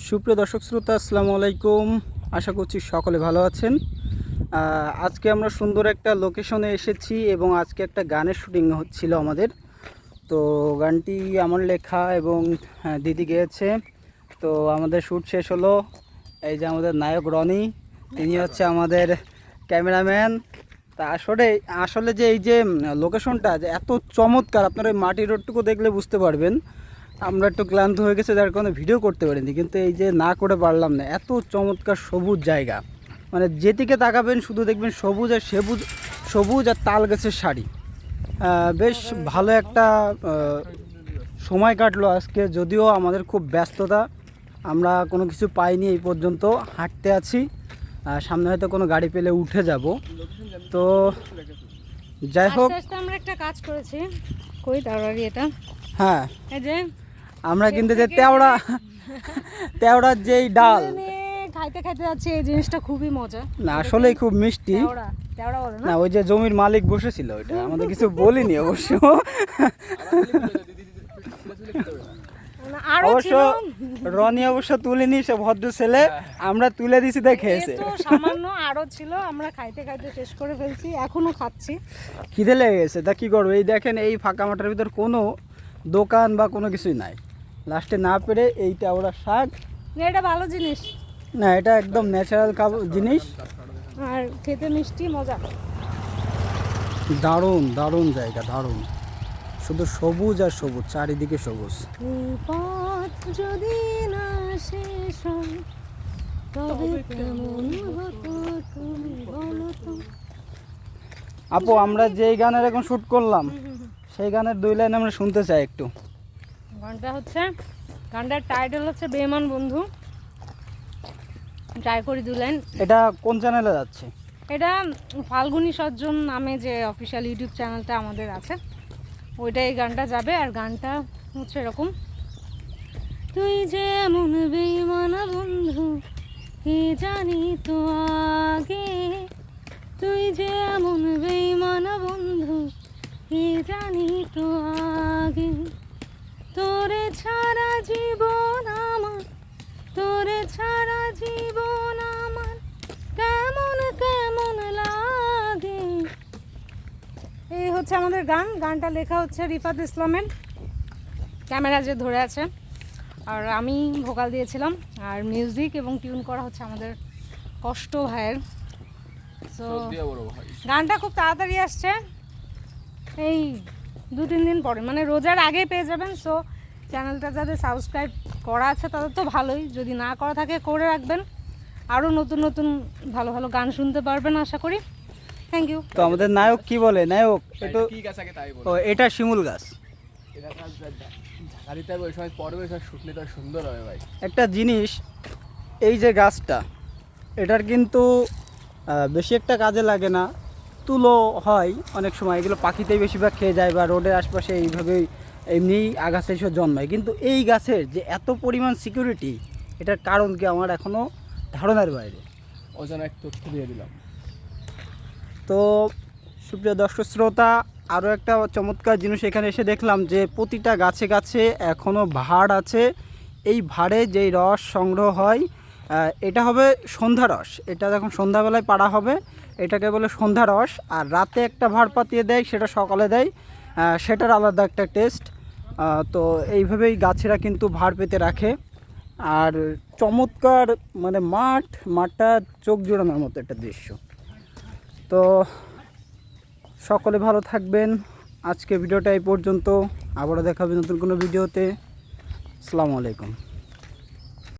সুপ্রিয় দর্শক শ্রোতা আসসালামু আলাইকুম। আশা করছি সকলে ভালো আছেন। আজকে আমরা সুন্দর একটা লোকেশনে এসেছি এবং আজকে একটা গানের শুটিং হচ্ছিল আমাদের। তো গানটি আমার লেখা এবং হ্যাঁ, দিদি গেয়েছে। তো আমাদের শ্যুট শেষ হলো। এই যে আমাদের নায়ক রনি তিনি হচ্ছে আমাদের ক্যামেরাম্যান। তা আসলে আসলে যে এই যে লোকেশনটা যে এত চমৎকার আপনারা এই মাটি রোডটুকু দেখলে বুঝতে পারবেন। আমরা একটু ক্লান্ত হয়ে গেছে যার কারণে ভিডিও করতে পারিনি। কিন্তু এই যে না করে পারলাম না এত চমৎকার সবুজ জায়গা। মানে যেদিকে তাকাবেন শুধু দেখবেন সবুজ আর সবুজ সবুজ আর তাল গাছের শাড়ি। বেশ ভালো একটা সময় কাটলো আজকে যদিও আমাদের খুব ব্যস্ততা। আমরা কোনো কিছু পাইনি এই পর্যন্ত হাঁটতে আছি। সামনে হয়তো কোনো গাড়ি পেলে উঠে যাব। তো যাই হোক। আমরা একটা কাজ করেছি। কই তাড়াতাড়ি এটা। হ্যাঁ। এই যে আমরা কিন্তু যে তেওড়া তেওড়ার যেই ডাল। খাইতে খাইতে যাচ্ছে এই জিনিসটা খুবই মজা। না আসলেই খুব মিষ্টি। না? ওই যে জমির মালিক বসেছিল ওইটা আমাদের কিছু বলিনি অবশ্য। অবশ্য রনি অবশ্য তুলিনি সে ভদ্র ছেলে। আমরা তুলে দিছি তাই খেয়েছে সামান্য আরও ছিল আমরা খাইতে খাইতে শেষ করে ফেলছি এখনও খাচ্ছি। খিদে লেগে গেছে। তা কি করব? এই দেখেন এই ফাঁকা মাঠের ভিতর কোনো দোকান বা কোনো কিছুই নাই। লাস্টে না পেরে এই তেওড়া শাক। না, এটা ভালো জিনিস। না এটা একদম ন্যাচারাল জিনিস। আর খেতে মিষ্টি মজা। দারুণ দারুণ জায়গা দারুণ। শুধু সবুজ আর সবুজ চারিদিকে সবুজ। পথ যদি না শেষ তবে কেমন হতো তুমি বলো তো? আপু আমরা যেই গানের এখন শ্যুট করলাম সেই গানের দুই লাইন আমরা শুনতে চাই একটু। গানটা হচ্ছে গানটার টাইটেল হচ্ছে বেমান বন্ধু। ট্রাই করি দু লাইন। এটা কোন চ্যানেলে যাচ্ছে? এটা ফাল্গুনি সজ্জন নামে যে অফিসিয়াল ইউটিউব চ্যানেলটা আমাদের আছে ওইটা এই গানটা যাবে আর গানটা হচ্ছে এরকম। তুই যে এমন বেইমানা বন্ধু কি জানি তো আগে? তুই যে এমন বেইমানা বন্ধু কি জানি তো আগে? তোরে ছাড়া জীবন আমার তোরে ছাড়া জীবন আমার কেমন কেমন লাগে? এই হচ্ছে আমাদের গান গানটা লেখা হচ্ছে রিফাত ইসলামের। ক্যামেরা যে ধরে আছে আর আমি ভোকাল দিয়েছিলাম আর মিউজিক এবং টিউন করা হচ্ছে আমাদের কষ্ট ভাইয়ের। তো গানটা খুব তাড়াতাড়ি আসছে। এই দু তিন দিন পরে। মানে রোজার আগে পেয়ে যাবেন সো চ্যানেলটা যাদের সাবস্ক্রাইব করা আছে তাদের তো ভালোই। যদি না করা থাকে করে রাখবেন। আরও নতুন নতুন ভালো ভালো গান শুনতে পারবেন আশা করি। থ্যাংক ইউ তো আমাদের নায়ক কি বলে? নায়ক একটু কি গাছ আগে তাই ও এটা শিমুল গাছ। এটা গাছ ঝাড়া ওই সময় পড়বে শুকলে তো সুন্দর হবে ভাই। একটা জিনিস এই যে গাছটা এটার কিন্তু বেশি একটা কাজে লাগে না। তুলো হয় অনেক সময় এগুলো পাখিতেই বেশিরভাগ খেয়ে যায় বা রোডের আশপাশে এইভাবেই এমনিই আগাছা এসব জন্মায়। কিন্তু এই গাছের যে এত পরিমাণ সিকিউরিটি এটার কারণ কি আমার এখনও ধারণার বাইরে? জন্য এক তথ্য দিয়ে দিলাম। তো সুপ্রিয় দর্শক শ্রোতা আরও একটা চমৎকার জিনিস এখানে এসে দেখলাম যে প্রতিটা গাছে গাছে এখনও ভাড় আছে। এই ভাড়ে যেই রস সংগ্রহ হয় এটা হবে সন্ধ্যা রস। এটা যখন সন্ধ্যাবেলায় পাড়া হবে এটাকে বলে সন্ধ্যা রস, আর রাতে একটা ভাড় পাতিয়ে দেয়, সেটা সকালে দেয়। সেটার আলাদা একটা টেস্ট। তো এইভাবেই গাছেরা কিন্তু ভাড় পেতে রাখে। আর চমৎকার মানে মাঠ, মাঠটা চোখ জোড়ানোর মতো একটা দৃশ্য। তো সকলে ভালো থাকবেন। আজকে ভিডিওটা এই পর্যন্ত। আবারও দেখাবে নতুন কোনো ভিডিওতে। আসসালামু আলাইকুম।